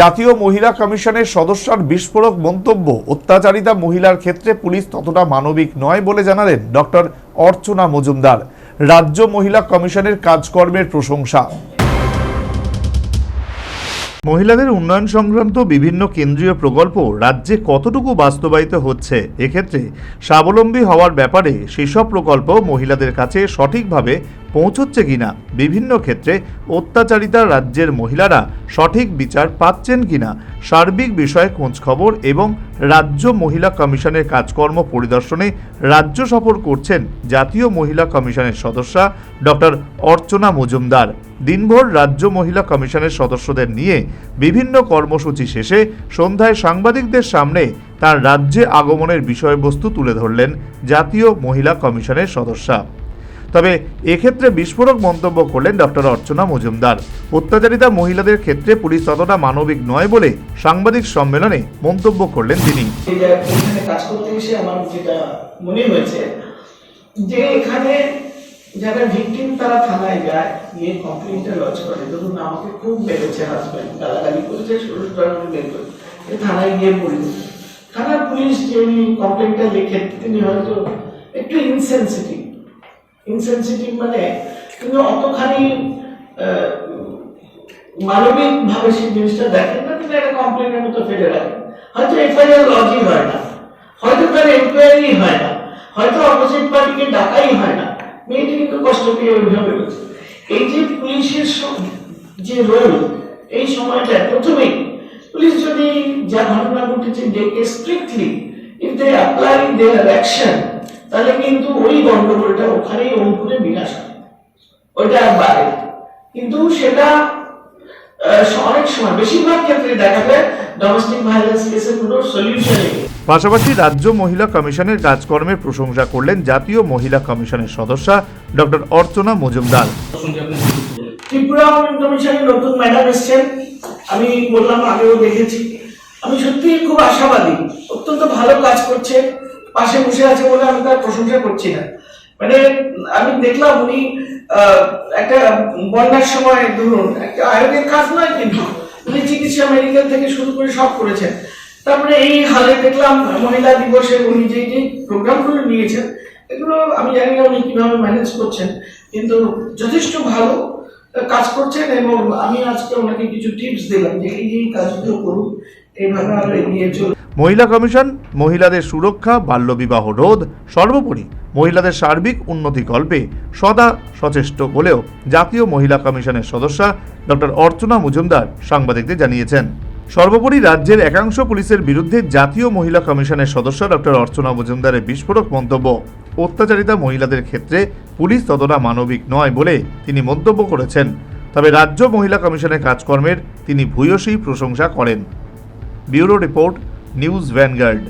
জাতীয় মহিলা কমিশনের সদস্যার বিস্ফোরক মন্তব্য। অত্যাচারিতা মহিলার ক্ষেত্রে পুলিশ ততটা মানবিক নয় বলে জানালেন ডক্টর অর্চনা মজুমদার। রাজ্য মহিলা কমিশনের কাজকর্মের প্রশংসা। মহিলাদের উন্নয়ন সংক্রান্ত বিভিন্ন কেন্দ্রীয় প্রকল্প রাজ্যে কতটুকু বাস্তবায়িত হচ্ছে? এক্ষেত্রে স্বাবলম্বী হওয়ার ব্যাপারে সেসব প্রকল্প মহিলাদের কাছে সঠিকভাবে পৌঁছচ্ছে কিনা? বিভিন্ন ক্ষেত্রে অত্যাচারিতা রাজ্যের মহিলারা সঠিক বিচার পাচ্ছেন কিনা? সার্বিক বিষয়ে খোঁজখবর এবং রাজ্য মহিলা কমিশনের কাজকর্ম পরিদর্শনে রাজ্য সফর করছেন জাতীয় মহিলা কমিশনের সদস্যা ডক্টর অর্চনা মজুমদার। দিনভর রাজ্য মহিলা কমিশনের সদস্যদের নিয়ে বিভিন্ন কর্মসূচি শেষে সন্ধ্যায় সাংবাদিকদের সামনে তার রাজ্যে আগমনের বিষয়বস্তু তুলে ধরলেন জাতীয় মহিলা কমিশনের সদস্যা। তবে এক্ষেত্রে বিস্ফোরক মন্তব্য করলেন ডক্টর অর্চনা মজুমদার। অত্যাচারিতা মহিলাদের ক্ষেত্রে পুলিশ ততটা মানবিক নয় বলে সাংবাদিক সম্মেলনে মন্তব্য করলেন তিনি। যে এখানে যারা ভিকটিম তারা থানায় যায়, গিয়ে কমপ্লেনটা লজ করে। ধরুন আমাকে খুব মেরেছে হাজব্যান্ড গালাগালি করেছে বের করে থানায় গিয়ে থানার পুলিশ যিনি কমপ্লেনটা লিখে, তিনি হয়তো একটু ইনসেন্সিটিভ ইনসেন্সিটিভ মানে তুমি অতখানি আহ, মানবিক ভাবে সেই জিনিসটা দেখেন না তুমি একটা কমপ্লেনের মতো ফেলে রাখেন। হয়তো এফআইআর লজই হয় না হয়তো তার এনকোয়ারি হয় না হয়তো অপোজিট পার্টিকে ডাকাই হয় না। মেয়েটি কিন্তু কষ্ট পেয়ে ওইভাবে রয়েছে এই যে পুলিশের যে রোল এই সময়টা প্রথমেই পুলিশ যদি যা ঘটনা ঘটেছে ডেকে strictly if they apply their action তাহলে কিন্তু ওই গন্ডগোলটা ওখানেই অঙ্কুরে বিনাশ হয় ওইটা বাড়ে কিন্তু সেটা অনেক সময় বেশিরভাগ ক্ষেত্রে দেখা যায় ডোমেস্টিক ভায়োলেন্স কেসের কোনো সলিউশন নেই। পাশাপাশি রাজ্য মহিলা কমিশনের কাজকর্মের প্রশংসা করলেন জাতীয় মহিলা কমিশনের সদস্যা ডক্টর অর্চনা মজুমদার। ত্রিপুরা কমিশনে নতুন ম্যাডাম এসছেন। আমি বললাম আগেও দেখেছি। আমি সত্যি খুব আশাবাদী। অত্যন্ত ভালো কাজ করছে। পাশে বসে আছে বলে আমি তার প্রশংসা করছি না। মানে আমি দেখলাম উনি একটা বন্যার সময় ধরুন, একটা আয়োগের কাজ নয় কিন্তু উনি চিকিৎসা মেডিকেল থেকে শুরু করে সব করেছেন। তারপরে এই হালে দেখলাম মহিলা দিবসে উনি যে যে প্রোগ্রামগুলো নিয়েছেন, এগুলো আমি জানি না উনি কীভাবে ম্যানেজ করছেন, কিন্তু যথেষ্ট ভালো কাজ করছেন এবং আমি আজকে ওনাকে কিছু টিপস দিলাম যে এই এই কাজগুলো করুন, এইভাবে আরও এগিয়ে চলুন। মহিলা কমিশন, মহিলাদের সুরক্ষা, বাল্যবিবাহ রোধ, সর্বোপরি মহিলাদের সার্বিক উন্নতিকল্পে সদা সচেষ্ট বলেও জাতীয় মহিলা কমিশনের সদস্যা ডক্টর অর্চনা মজুমদার সাংবাদিকদের জানিয়েছেন। সর্বোপরি রাজ্যের একাংশ পুলিশের বিরুদ্ধে জাতীয় মহিলা কমিশনের সদস্য ডক্টর অর্চনা মজুমদারের বিস্ফোরক মন্তব্য। অত্যাচারিতা মহিলাদের ক্ষেত্রে পুলিশ ততটা মানবিক নয় বলে তিনি মন্তব্য করেছেন। তবে রাজ্য মহিলা কমিশনের কাজকর্মের তিনি ভূয়সী প্রশংসা করেন। Bureau report news vanguard